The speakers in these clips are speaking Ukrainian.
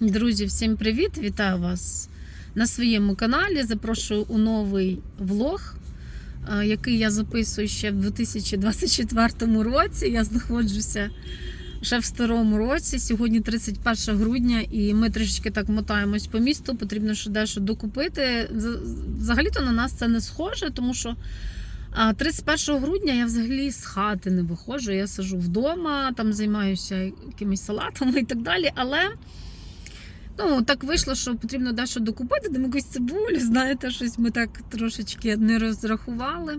Друзі, всім привіт! Вітаю вас на своєму каналі. Запрошую у новий влог, який я записую ще в 2024 році. Я знаходжуся ще в старому році. Сьогодні 31 грудня, і ми трішечки так мотаємось по місту. Потрібно ще дещо докупити. Взагалі-то на нас це не схоже, тому що. А 31 грудня я взагалі з хати не виходжу. Я сижу вдома, там займаюся якимись салатами і так далі. Але Ну, так вийшло, що потрібно дещо докупити, там якусь цибулю, знаєте, щось ми так трошечки не розрахували.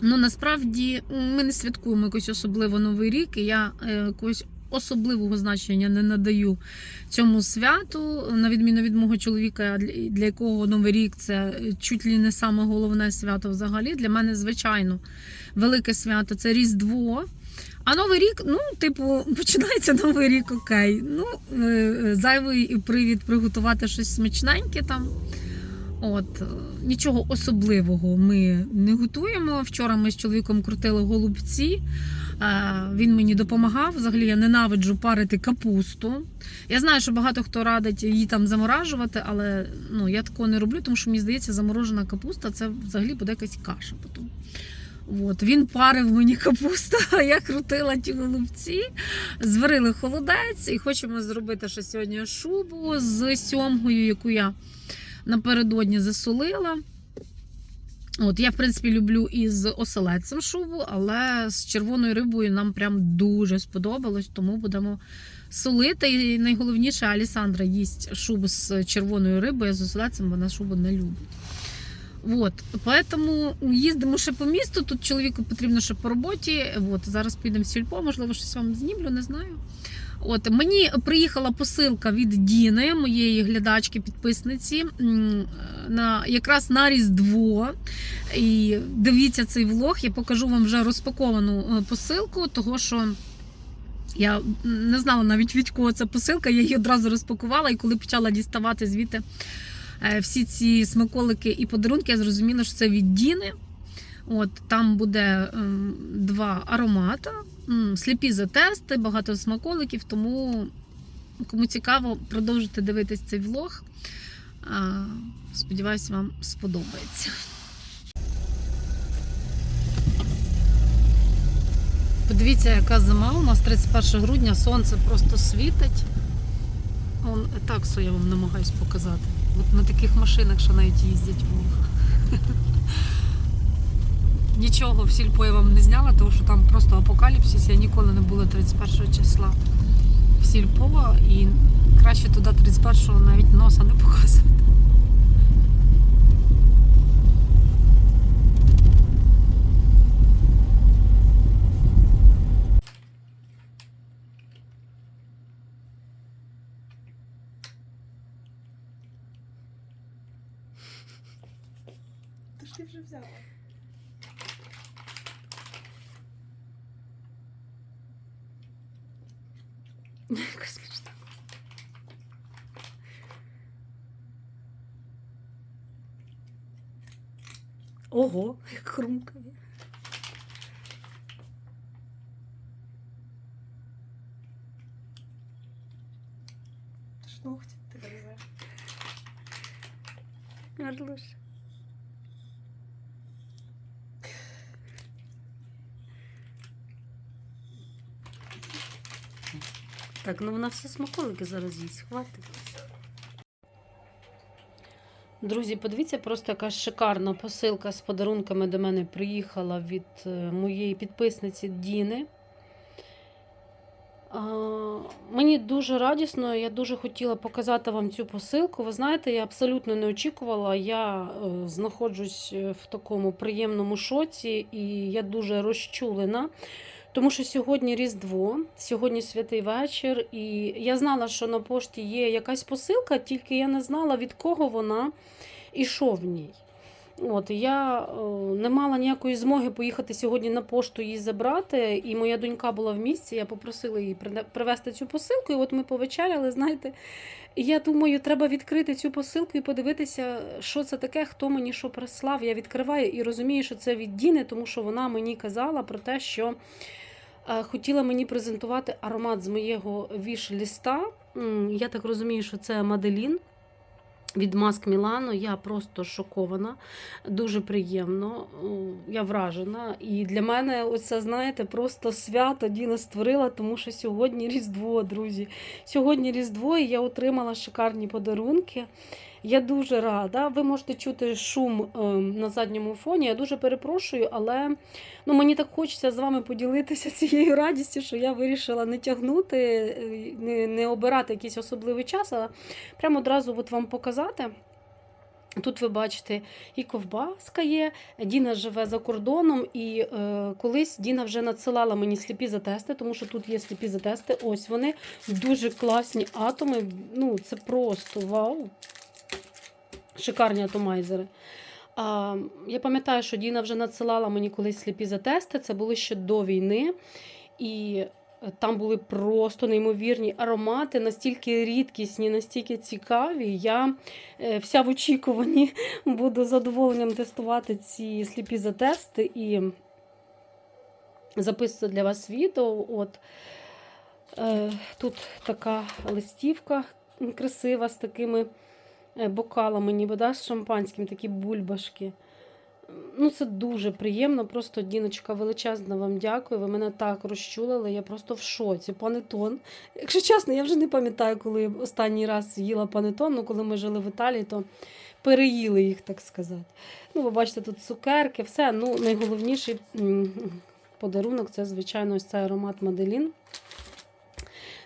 Ну, насправді ми не святкуємо якось особливо Новий рік, і я е, якогось особливого значення не надаю цьому святу, на відміну від мого чоловіка, для якого Новий рік це чуть ли не саме головне свято взагалі. Для мене, звичайно, велике свято це Різдво. А Новий рік, ну, типу, починається Новий рік, окей. Ну, е, е, зайвий привід приготувати щось смачненьке там. От, е, нічого особливого ми не готуємо. Вчора ми з чоловіком крутили голубці. Він мені допомагав. Взагалі я ненавиджу парити капусту. Я знаю, що багато хто радить її там заморажувати, але ну, я такого не роблю, тому що мені здається, заморожена капуста це взагалі буде якась каша потім. От, він парив мені капусту, а я крутила ті голубці, зварили холодець і хочемо зробити ще сьогодні шубу з сьомгою, яку я напередодні засолила. От, я, в принципі, люблю із оселедцем шубу, але з червоною рибою нам прям дуже сподобалось, тому будемо солити. І найголовніше, Алісандра їсть шубу з червоною рибою, а з оселедцем вона шубу не любить. От, поэтому їздимо ще по місту. Тут чоловіку потрібно ще по роботі. От, зараз підемо в сільпо, можливо, щось вам знімлю, не знаю. От мені приїхала посилка від Діни, моєї глядачки, підписниці, на якраз на Різдво. І дивіться цей влог. Я покажу вам вже розпаковану е, посилку, того що. Я не знала навіть від кого ця посилка, я її одразу розпакувала, і коли почала діставати звідти всі ці смаколики і подарунки, я зрозуміла, що це від Діни. От там буде ем, два аромата, м, сліпі за тести, багато смаколиків. Тому кому цікаво, продовжуйте дивитись цей влог. Сподіваюсь, вам сподобається. Подивіться, яка зима у нас 31 грудня, сонце просто світить. Вон таксу я вам намагаюсь показати. От на таких машинах, що навіть їздять Нічого в сільпо я вам не зняла, тому що там просто апокаліпсис. Я ніколи не була 31 числа в сільпо і краще туди 31-го навіть носа не показувати. Взяла. Космічно. Ого, як хрумкає. Ногті ти гризеш. Орлуш. Так, ну вона все смаколики зараз їсть, хватить. Друзі, подивіться, просто яка шикарна посилка з подарунками до мене приїхала від е, моєї підписниці Діни. Мені дуже радісно, я дуже хотіла показати вам цю посилку. Ви знаєте, я абсолютно не очікувала. Я е, знаходжусь е, в такому приємному шоці, і я дуже розчулена. Тому що сьогодні Різдво, сьогодні святий вечір, і я знала, що на пошті є якась посилка, тільки я не знала, від кого вона і що в ній. От, я е, не мала ніякої змоги поїхати сьогодні на пошту її забрати, і моя донька була в місті, я попросила її привезти цю посилку, і от ми повечеряли, знаєте. Я думаю, треба відкрити цю посилку і подивитися, що це таке, хто мені що прислав. Я відкриваю і розумію, що це від Діни, тому що вона мені казала про те, що хотіла мені презентувати аромат з моєго віш-ліста. Я так розумію, що це Маделін від Маск Мілано. Я просто шокована, дуже приємно. Я вражена. І для мене оце, знаєте, просто свято Діна створила, тому що сьогодні Різдво, друзі. Сьогодні Різдво, і я отримала шикарні подарунки. Я дуже рада. Ви можете чути шум е, на задньому фоні. Я дуже перепрошую, але ну, мені так хочеться з вами поділитися цією радістю, що я вирішила не тягнути, е, не, не обирати якийсь особливий час, а прямо одразу от вам показати. Тут ви бачите, і ковбаска є. Діна живе за кордоном, і е, колись Діна вже надсилала мені сліпі затести, тому що тут є сліпі затести. Ось вони дуже класні атоми. Ну, це просто вау. Шикарні атомайзери. А, я пам'ятаю, що Діна вже надсилала мені колись сліпі затести. Це були ще до війни. І там були просто неймовірні аромати, настільки рідкісні, настільки цікаві. Я е, вся в очікуванні буду задоволенням тестувати ці сліпі затести і записувати для вас відео. От. Е, Тут така листівка красива з такими е, бокалами, ніби да, з шампанським, такі бульбашки. Ну, це дуже приємно. Просто, Діночка, величезна вам дякую. Ви мене так розчулили. Я просто в шоці. Панетон. Якщо чесно, я вже не пам'ятаю, коли я останній раз їла панетон. Ну, коли ми жили в Італії, то переїли їх, так сказати. Ну, ви бачите, тут цукерки, все. Ну, найголовніший подарунок це, звичайно, ось цей аромат Маделін.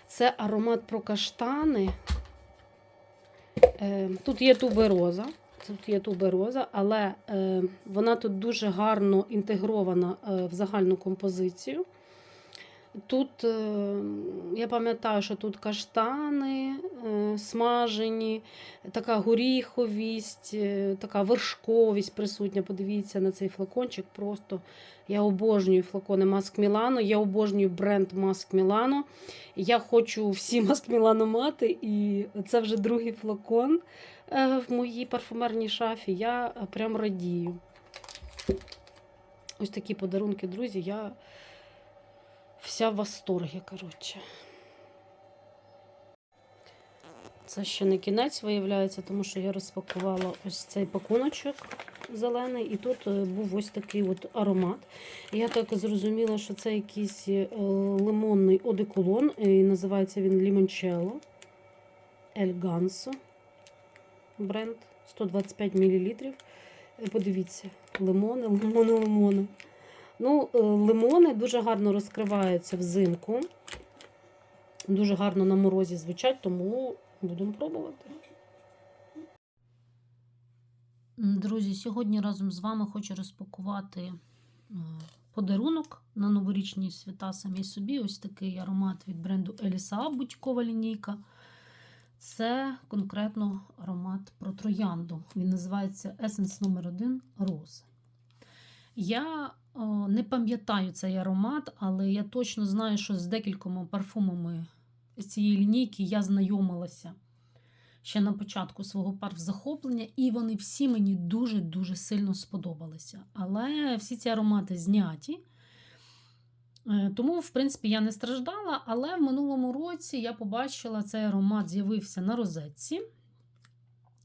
Це аромат про каштани. Е, Тут є тубероза. Тут є тубероза, але е, вона тут дуже гарно інтегрована е, в загальну композицію. Тут, е, я пам'ятаю, що тут каштани е, смажені, така горіховість, е, така вершковість присутня. Подивіться на цей флакончик. Просто я обожнюю флакони Маск Мілано, я обожнюю бренд Маск Мілано. Я хочу всі Маск Мілано мати, і це вже другий флакон в моїй парфумерній шафі. Я прям радію. Ось такі подарунки, друзі. Я вся в восторгі, коротше. Це ще не кінець виявляється, тому що я розпакувала ось цей пакуночок зелений, і тут е, був ось такий от аромат. Я так зрозуміла, що це якийсь е, лимонний одеколон, і називається він El Ganso. Бренд 125 мл. Подивіться, лимони, лимони, лимони. Ну, е, лимони дуже гарно розкриваються взимку. Дуже гарно на морозі звучать, тому будемо пробувати. Друзі, сьогодні разом з вами хочу розпакувати е, подарунок на новорічні свята самі собі. Ось такий аромат від бренду Еліса будькова лінійка. Це конкретно аромат про троянду. Він називається Essence номер 1 Rose. Я не пам'ятаю цей аромат, але я точно знаю, що з декількома парфумами з цієї лінійки я знайомилася ще на початку свого парфзахоплення, і вони всі мені дуже-дуже сильно сподобалися. Але всі ці аромати зняті. Е, Тому, в принципі, я не страждала, але в минулому році я побачила цей аромат з'явився на розетці.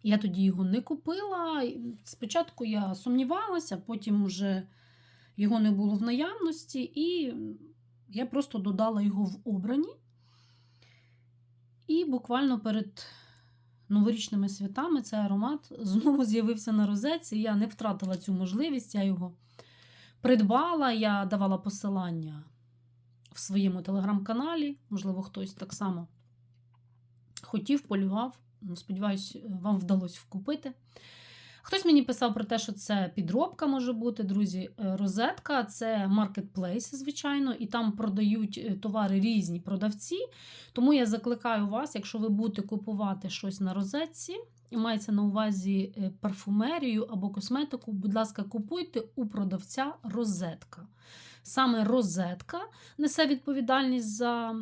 Я тоді його не купила. Спочатку я сумнівалася, потім вже його не було в наявності, і я просто додала його в обрані. І буквально перед новорічними святами цей аромат знову з'явився на розетці. Я не втратила цю можливість, я його придбала, я давала посилання в своєму телеграм-каналі. Можливо, хтось так само хотів, полював. Ну, Сподіваюсь, вам вдалося вкупити. Хтось мені писав про те, що це підробка може бути, друзі. Е, Розетка це маркетплейс, звичайно, і там продають е, товари різні продавці. Тому я закликаю вас, якщо ви будете купувати щось на розетці, і мається на увазі е, парфумерію або косметику, будь ласка, купуйте у продавця розетка. Саме розетка несе відповідальність за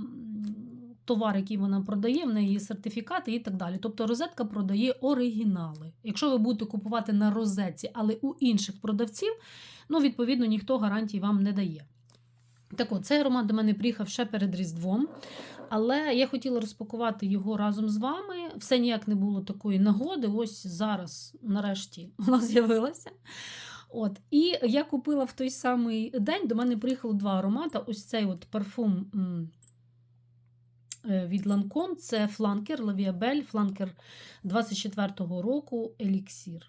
товар, який вона продає, в неї сертифікати і так далі. Тобто розетка продає оригінали. Якщо ви будете купувати на розетці, але у інших продавців, ну, відповідно, ніхто гарантій вам не дає. Так от, цей аромат до мене приїхав ще перед Різдвом, але я хотіла розпакувати його разом з вами. Все ніяк не було такої нагоди. Ось зараз, нарешті, вона з'явилася. От, і я купила в той самий день. До мене приїхало два аромати. Ось цей от парфум від Lancome, це фланкер Лавіабель, фланкер 24-го року Еліксір.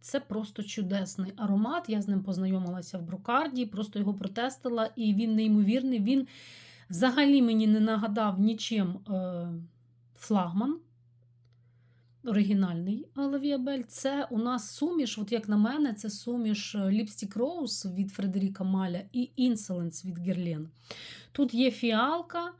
Це просто чудесний аромат. Я з ним познайомилася в брокарді, просто його протестила, і він неймовірний. Він взагалі мені не нагадав нічим е, флагман. Оригінальний Лавіабель. Це у нас суміш, от як на мене, це суміш Lipstick Rose від Фредеріка Маля і Insolence від Герлен. Тут є фіалка,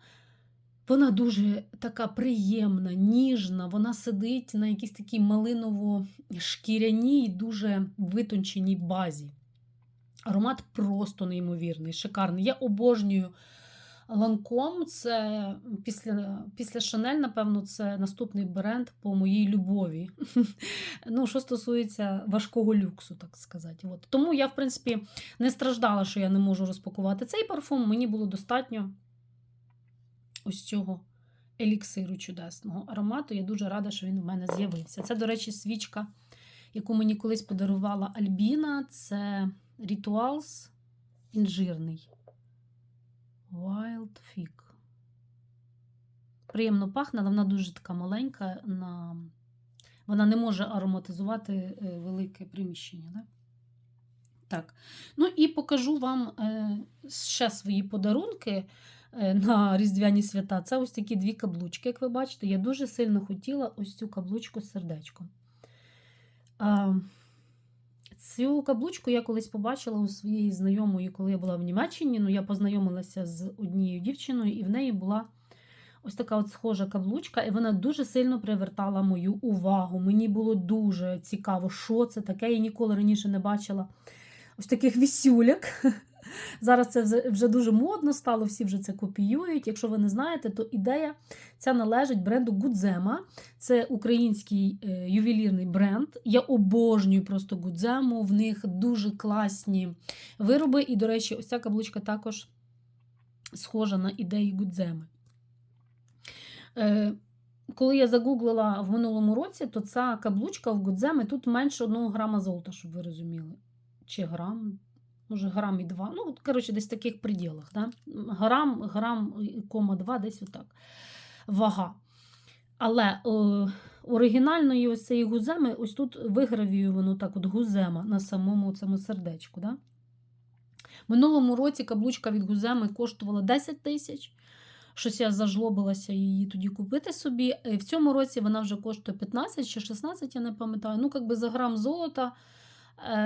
вона дуже така приємна, ніжна, вона сидить на якійсь такій малиново-шкіряній, дуже витонченій базі. Аромат просто неймовірний, шикарний. Я обожнюю Ланком. Це після, після Шанель, напевно, це наступний бренд по моїй любові. ну, що стосується важкого люксу, так сказати. От. Тому я, в принципі, не страждала, що я не можу розпакувати цей парфум. Мені було достатньо ось цього еліксиру чудесного аромату. Я дуже рада, що він в мене з'явився. Це, до речі, свічка, яку мені колись подарувала Альбіна. Це Rituals інжирний. Wild Fig. Приємно пахне, але вона дуже така маленька. На... Вона не може ароматизувати е, велике приміщення. Да? Так. Ну і покажу вам е, ще свої подарунки на Різдвяні свята. Це ось такі дві каблучки, як ви бачите. Я дуже сильно хотіла ось цю каблучку з сердечком. Цю каблучку я колись побачила у своєї знайомої, коли я була в Німеччині. Ну, я познайомилася з однією дівчиною, і в неї була ось така от схожа каблучка, і вона дуже сильно привертала мою увагу. Мені було дуже цікаво, що це таке. Я ніколи раніше не бачила ось таких вісюляк. Зараз це вже- дуже модно стало, всі вже це копіюють. Якщо ви не знаєте, то ідея ця належить бренду Гудзема. Це український е, ювелірний бренд. Я обожнюю просто Гудзему. В них дуже класні вироби. І, до речі, ось ця каблучка також схожа на ідеї Гудземи. Е, коли я загуглила в минулому році, то ця каблучка в Гудземи тут менше 1 грама золота, щоб ви розуміли. Чи грам, може, грам і два. Ну, от, коротше, десь в таких приділах. Да? Грам, грам, кома два, десь отак. Вага. Але е, оригінальної ось цієї гуземи, ось тут вигравіювано так от гузема на самому цьому сердечку. Да? Минулому році каблучка від гуземи коштувала 10 тисяч. Щось я зажлобилася її тоді купити собі. В цьому році вона вже коштує 15 чи 16, я не пам'ятаю. Ну, якби за грам золота,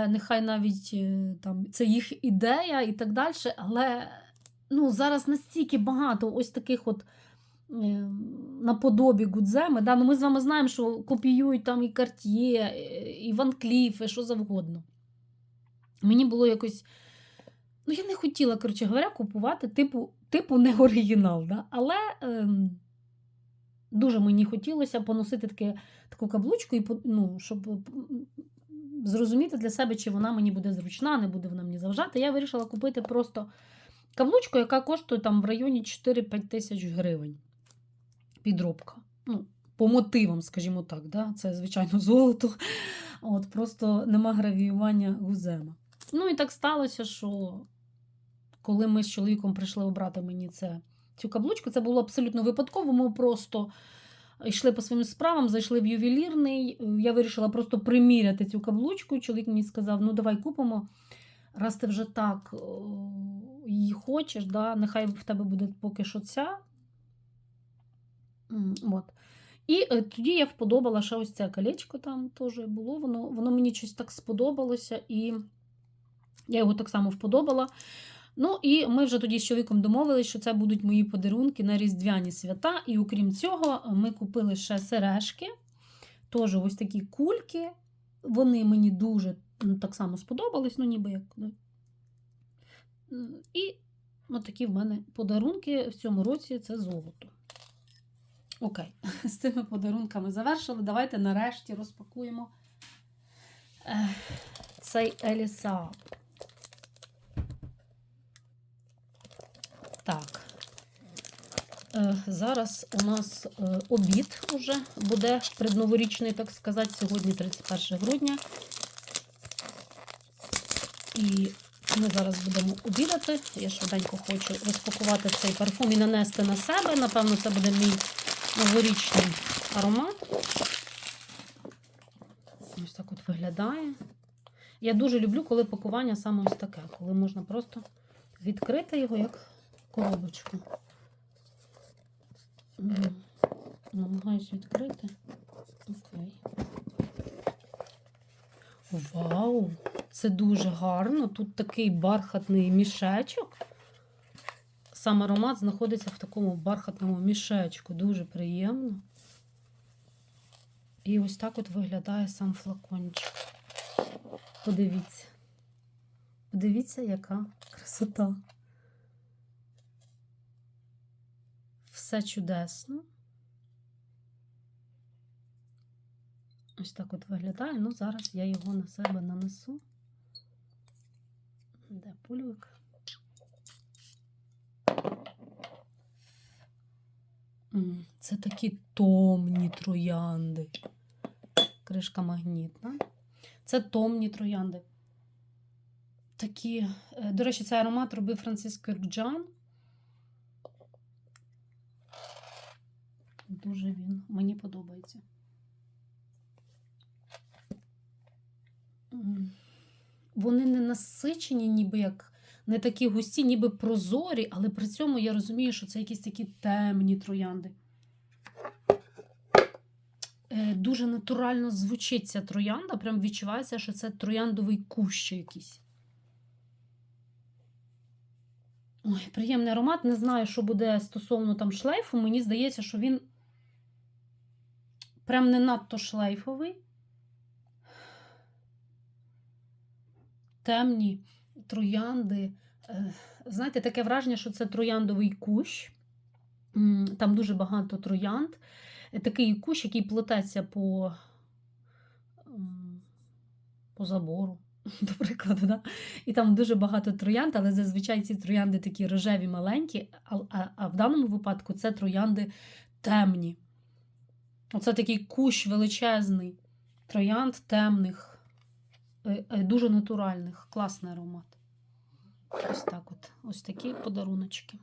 нехай навіть е, там це їх ідея і так далі. Але ну, зараз настільки багато ось таких от е, наподобі Гудземи. Да? Ну, ми з вами знаємо, що копіюють там і Cartier, і Ван Кліф, і що завгодно. Мені було якось. Ну, я не хотіла, коротше говоря, купувати типу, типу не оригінал. Да? Але ем, дуже мені хотілося поносити таке, таку каблучку, і, ну, щоб зрозуміти для себе, чи вона мені буде зручна, не буде вона мені заважати. Я вирішила купити просто каблучку, яка коштує там в районі 4-5 тисяч гривень. Підробка. Ну, по мотивам, скажімо так. Да? Це, звичайно, золото. От, просто нема гравіювання гузема. Ну і так сталося, що коли ми з чоловіком прийшли обрати мені це, цю каблучку, це було абсолютно випадково. Ми просто йшли по своїм справам, зайшли в ювелірний. Я вирішила просто приміряти цю каблучку. Чоловік мені сказав: ну давай купимо. Раз ти вже так її хочеш, да, нехай в тебе буде поки що ця. От. І е, тоді я вподобала ще ось це колечко там теж було. Воно, воно мені щось так сподобалося, і я його так само вподобала. Ну, і ми вже тоді з чоловіком домовилися, що це будуть мої подарунки на Різдвяні свята. І окрім цього, ми купили ще сережки. Теж ось такі кульки. Вони мені дуже ну, так само сподобались, ну ніби як. ну. І от такі в мене подарунки в цьому році це золото. Окей, з цими подарунками завершили. Давайте нарешті розпакуємо е, цей Елісаап. Е, Зараз у нас е, обід уже буде предноворічний, так сказати, сьогодні 31 грудня. І ми зараз будемо обідати. Я швиденько хочу розпакувати цей парфум і нанести на себе. Напевно, це буде мій новорічний аромат. Ось так от виглядає. Я дуже люблю, коли пакування саме ось таке, коли можна просто відкрити його як коробочку. Намагаюсь відкрити. Окей. Вау! Це дуже гарно. Тут такий бархатний мішечок. Сам аромат знаходиться в такому бархатному мішечку. Дуже приємно. І ось так от виглядає сам флакончик. Подивіться. Подивіться, яка красота. Все чудесно. Ось так от виглядає. Ну, зараз я його на себе нанесу. Де пульвик? Це такі томні троянди. Кришка магнітна. Це томні троянди. Такі, е, до речі, цей аромат робив Франциск Киркджан. Дуже він мені подобається. Вони не насичені, ніби як не такі густі, ніби прозорі, але при цьому я розумію, що це якісь такі темні троянди. Е, Дуже натурально звучить ця троянда. Прям відчувається, що це трояндовий кущ якийсь. Ой, приємний аромат. Не знаю, що буде стосовно там шлейфу. Мені здається, що він прям не надто шлейфовий. Темні троянди. Е, Знаєте, таке враження, що це трояндовий кущ. Там дуже багато троянд. Такий кущ, який плететься по, по забору, до прикладу. Да? І там дуже багато троянд, але зазвичай ці троянди такі рожеві маленькі, а, а, а в даному випадку це троянди темні. Оце такий кущ величезний, троянд темних, е, е, дуже натуральних, класний аромат. Ось так от. Ось такі подаруночки.